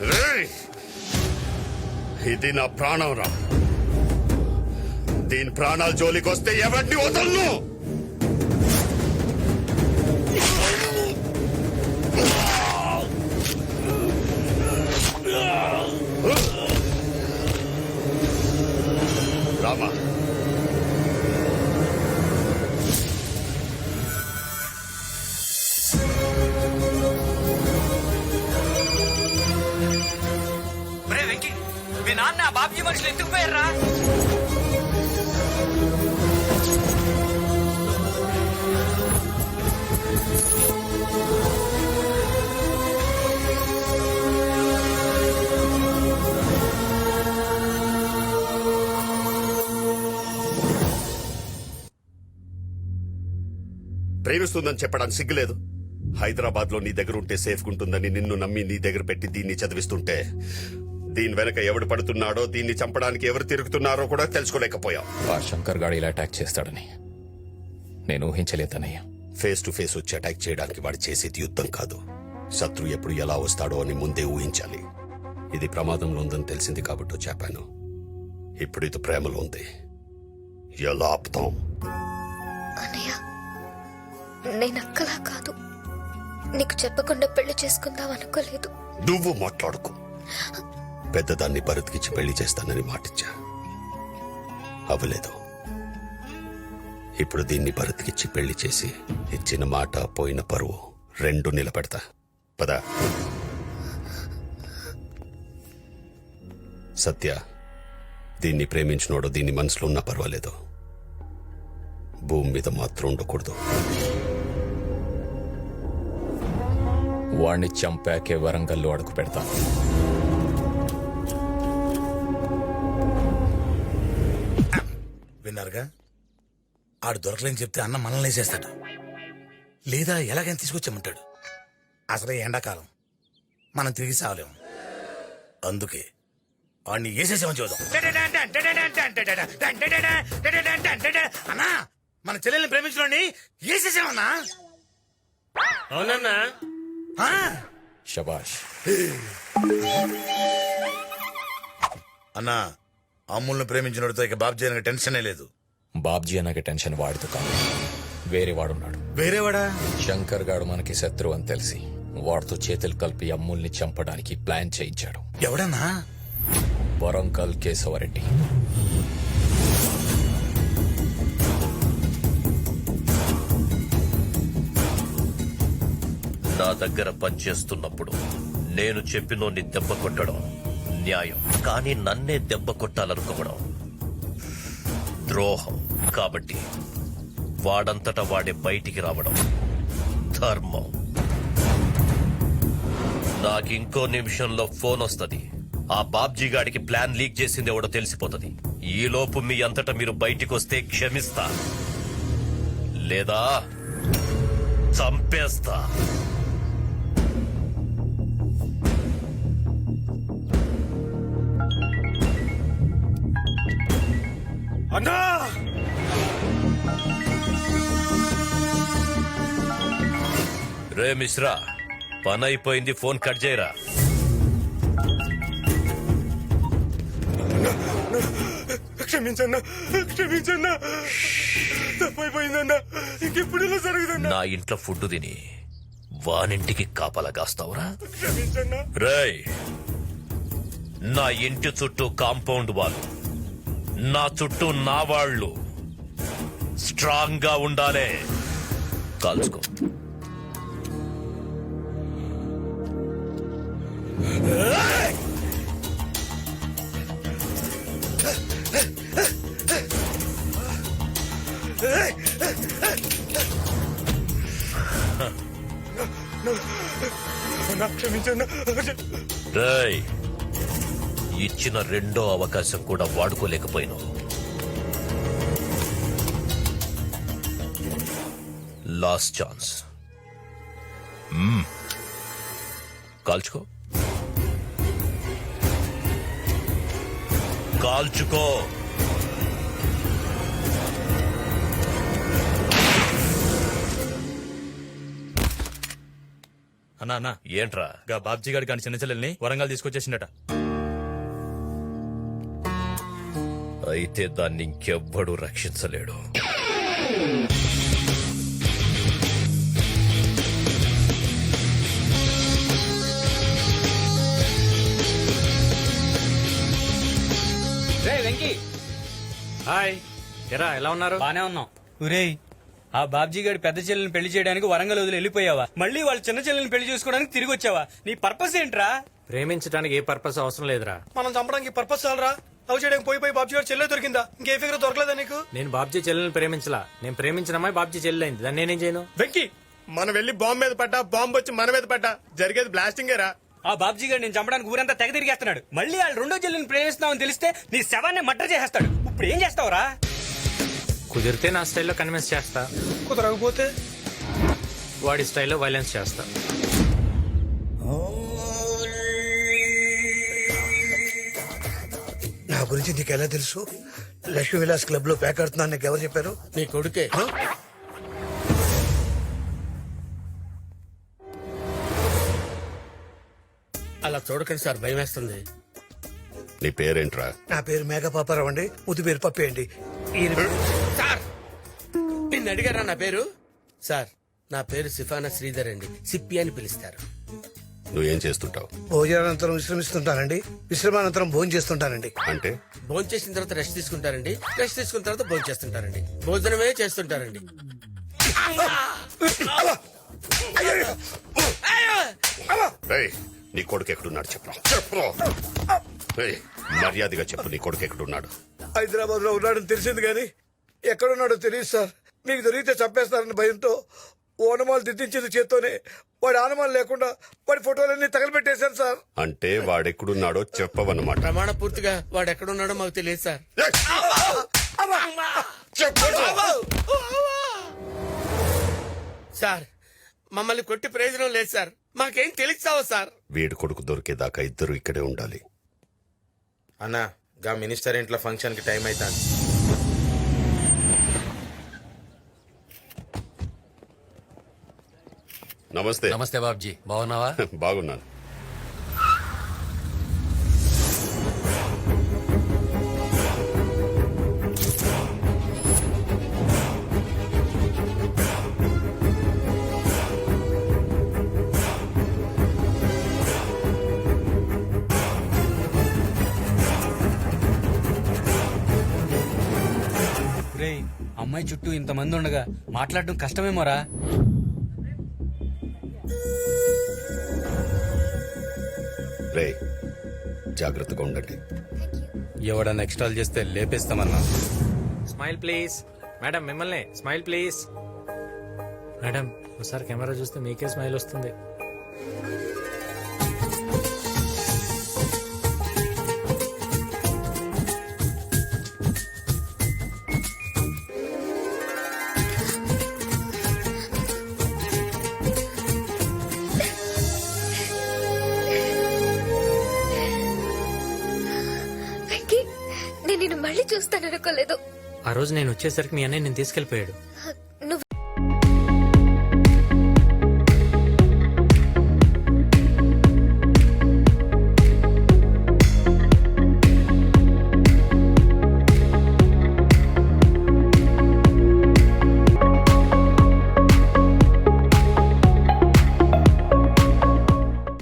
రేయ్! ఇది నా ప్రాణం రా దీని ప్రాణాలు జోలికి వస్తే ఎవరిని వదలను రామా మీ నాన్న ఆ బాబ్జీ మనుషులు ఎందుకు పోయారా ప్రేమిస్తుందని చెప్పడానికి సిగ్గులేదు. హైదరాబాద్లో నీ దగ్గర ఉంటే సేఫ్ ఉంటుందని నిన్ను నమ్మి నీ దగ్గర పెట్టి దీన్ని చదివిస్తుంటే దీని వెనక ఎవడు పడుతున్నాడో దీన్ని చంపడానికి ఎవరు తిరుగుతున్నారో కూడా తెలుసుకోలేకపోయాం. ఆ శంకర్ గాడు ఇలా అటాక్ చేస్తాడని. నేను ఊహించలేదన్నయ్య ఫేస్ టు ఫేస్ వచ్చి అటాక్ చేయడానికి వాడు చేసేది యుద్ధం కాదు. శత్రు ఎప్పుడు ఎలా వస్తాడో అని ముందే ఊహించాలి. ఇది ప్రమాదంలో ఉందని తెలిసింది కాబట్టి చెప్పాను. ఇప్పుడు ఇది ప్రేమలో ఉంది. ఎలా ఆపుతాం? అన్నయ్య నేను అక్కలా కాదు. నీకు చెప్పకుండా పెళ్ళి చేసుకుందాం అనుకోలేదు. నువ్వు మాట్లాడుకో. పెద్దదాన్ని బరుతికిచ్చి పెళ్ళి చేస్తానని మాటిచ్చా? అవ్వలేదు. ఇప్పుడు దీన్ని బరుతికిచ్చి పెళ్ళి చేసి ఇచ్చిన మాట పోయిన పరువు రెండు నిలబెడతా. పద. సత్య దీన్ని ప్రేమించినోడు దీన్ని మనసులో ఉన్నా పర్వాలేదు. భూమి మీద మాత్రం ఉండకూడదు. వాణ్ణి చంపాకే వరంగల్లో అడుగు పెడతాను. విన్నారుగా ఆడు దొరకలేని చెప్తే అన్న మనల్ని వేసేస్తాడు లేదా ఎలాగైనా తీసుకొచ్చామంటాడు అసలే ఎండాకాలం మనం తిరిగి సావలేము అందుకే వాడిని వేసేసామని చూద్దాం అన్నా మన చెల్లెల్ని ప్రేమించడాన్ని వేసేసామన్నా అవునన్నా అన్నా అమ్ముల్ని ప్రేమించినోడితో ఇక బాబు చేయడానికి టెన్షనే లేదు. బాబ్జీ అన్నకి టెన్షన్ వాడితో కాదు. వేరే వాడున్నాడు. వేరేవాడా? శంకర్ గాడు మనకి శత్రువు అని తెలిసి వాడితో చేతులు కలిపి అమ్ముల్ని చంపడానికి ప్లాన్ చేయించాడు. ఎవడన్నా? వరంగల్ కేశవరెడ్డి. నా దగ్గర పనిచేస్తున్నప్పుడు నేను చెప్పినోన్ని దెబ్బ కొట్టడం న్యాయం కానీ నన్నే దెబ్బ కొట్టాలనుకోవడం. ద్రోహం. కాబట్టి వాడంతటా వాడే బయటికి రావడం. ధర్మం. నాకింకో నిమిషంలో ఫోన్ వస్తుంది. ఆ బాబ్జీ గాడికి ప్లాన్ లీక్ చేసింది ఎవడో తెలిసిపోతుంది. ఈలోపు మీ అంతటా మీరు బయటికి వస్తే క్షమిస్తా. లేదా చంపేస్తా. అన్నా! రే మిశ్రా పని అయిపోయింది ఫోన్ కట్ చేయరా. క్షమించన్నా క్షమించన్నా. తప్పైపోయిందన్నా. ఇంకెప్పుడు ఇలా జరుగుతుందా నా ఇంట్లో ఫుడ్ తిని వానింటికి కాపలా కాస్తావురా. క్షమించన్నా. రేయ్ నా ఇంటి చుట్టూ కాంపౌండ్ వాళ్ళు నా చుట్టూ నా వాళ్ళు. స్ట్రాంగ్గా ఉండాలే. కాల్చుకో. రేయ్. ఇచ్చిన రెండో అవకాశం కూడా వాడుకోలేకపోయినావు లాస్ట్ ఛాన్స్. కాల్చుకో. కాల్చుకో. అన్నా అన్నా. ఏంట్రా? గా బాబ్జీ గారి కానీ చిన్న చెల్లెల్ని వరంగల్ తీసుకొచ్చేసిండట. అయితే దాన్ని ఇంకెవ్వడు రక్షించలేడు. రే వెంకీ. హాయ్. ఎరా ఎలా ఉన్నారు? బానే ఉన్నాం. ఒరేయ్ ఆ బాబ్జీ గారి పెద్ద చెల్లెని పెళ్ళి చేయడానికి వరంగల్ వదిలి వెళ్ళిపోయావా? మళ్ళీ వాళ్ళ చిన్న చెల్లెని పెళ్ళి చేసుకోవడానికి తిరిగి వచ్చావా? నీ పర్పస్ ఏంట్రా? ప్రేమించడానికి ఏ పర్పస్ అవసరం లేదురా. మనం చంపడానికి పర్పస్ చాలరా? లవ్ చేయడానికి పోయి పోయి బాబు గారు చెల్లె దొరికిందా? ఇంకే ఫిగర్ దొరకలేదా నీకు? నేను బాబ్జీ చెల్లెల్ని ప్రేమించలా. నేను ప్రేమించిన అమ్మాయి బాబ్జీ చెల్లెలైంది. దాన్ని నేనేం చేయను? వెంకీ! మనం వెళ్ళి బాంబు మీద పడ్డా బాంబు వచ్చి మన మీద పడ్డా జరిగేది బ్లాస్టింగ్ రా. ఆ బాబ్జీ గారు నేను చంపడానికి ఊరంతా తెగ తిరిగేస్తున్నాడు. మళ్ళీ వాళ్ళు రెండో చెల్లెని ప్రేమిస్తున్నావని తెలిస్తే నీ శవాన్ని మటర్ చేసేస్తాడు. ఇప్పుడు ఏం చేస్తావురా? కుదిరితే నా స్టైల్లో కన్విన్స్ చేస్తా. కుదరకపోతే? వాడి స్టైల్లో వైలెన్స్ చేస్తా. నా గురించి నీకు ఎలా తెలుసు? లక్ష్మీ విలాస్ క్లబ్లో ప్యాక్ ఆడుతున్నాను నీకు ఎవరు చెప్పారు? నీ కొడుకే. అలా చూడకండి సార్ భయం వేస్తుంది నీ పేరేంట్రా? నా పేరు మేఘపాపారావు అండి. ముద్దు పేరు పప్పి అండి. ఈయన పేరు- సార్! నిన్ను అడిగారా నా పేరు? సార్ నా పేరు సిఫానా శ్రీధర్ అండి. సిప్పి అని పిలుస్తారు. నువ్వేం చేస్తుంటావు? భోజనానంతరం విశ్రమిస్తుంటానండి. విశ్రమానంతరం భోజనం చేస్తుంటానండి. అంటే? భోజనం చేసిన తర్వాత రెస్ట్ తీసుకుంటారండి రెస్ట్ తీసుకున్న తర్వాత భోజనం చేస్తుంటారండి భోజనమే చేస్తుంటారండి రేయ్, నీ కొడుకు ఎక్కడున్నాడు చెప్పు. చెప్పు. రేయ్, మర్యాదగా చెప్పు నీ కొడుకు ఎక్కడున్నాడు? హైదరాబాద్లో ఉన్నాడని తెలిసింది కానీ ఎక్కడున్నాడో తెలియదు సార్. మీకు దొరికితే చంపేస్తారని భయంతో ఓనమాలు దిద్దించింది చేత్తోనే వాడి ఆనమాలు లేకుండా వాడి ఫోటోలన్నీ తగలబెట్టేశాను సార్. అంటే వాడెక్కడున్నాడో చెప్పవన్నమాట. ప్రమాణ పూర్తిగా వాడు ఎక్కడున్నాడో మాకు తెలియదు సార్. చెప్పు సార్ మమ్మల్ని కొట్టి ప్రయోజనం లేదు సార్. మాకేం తెలుస్తావా సార్. వీడి కొడుకు దొరికేదాకా ఇద్దరు ఇక్కడే ఉండాలి. అన్నా గా మినిస్టర్ ఇంట్లో ఫంక్షన్కి టైం అవుతాను నమస్తే. నమస్తే బాబ్జీ. బాగున్నావా? బాగున్నాను. రేయ్ అమ్మాయి చుట్టూ ఇంతమంది ఉండగా మాట్లాడడం కష్టమేమోరా? రే జాగ్రత్తగా ఉండండి. ఎవడన్నా ఎక్స్ట్రాల్ చేస్తే లేపేస్తామన్నా. Smile please. మేడం మిమ్మల్ని స్మైల్ ప్లీజ్. మేడం ఒకసారి కెమెరా చూస్తే మీకే స్మైల్ వస్తుంది. చూస్తాననుకోలేదు. ఆ రోజు నేను వచ్చేసరికి మీ అన్నయ్య నేను తీసుకెళ్ళిపోయాడు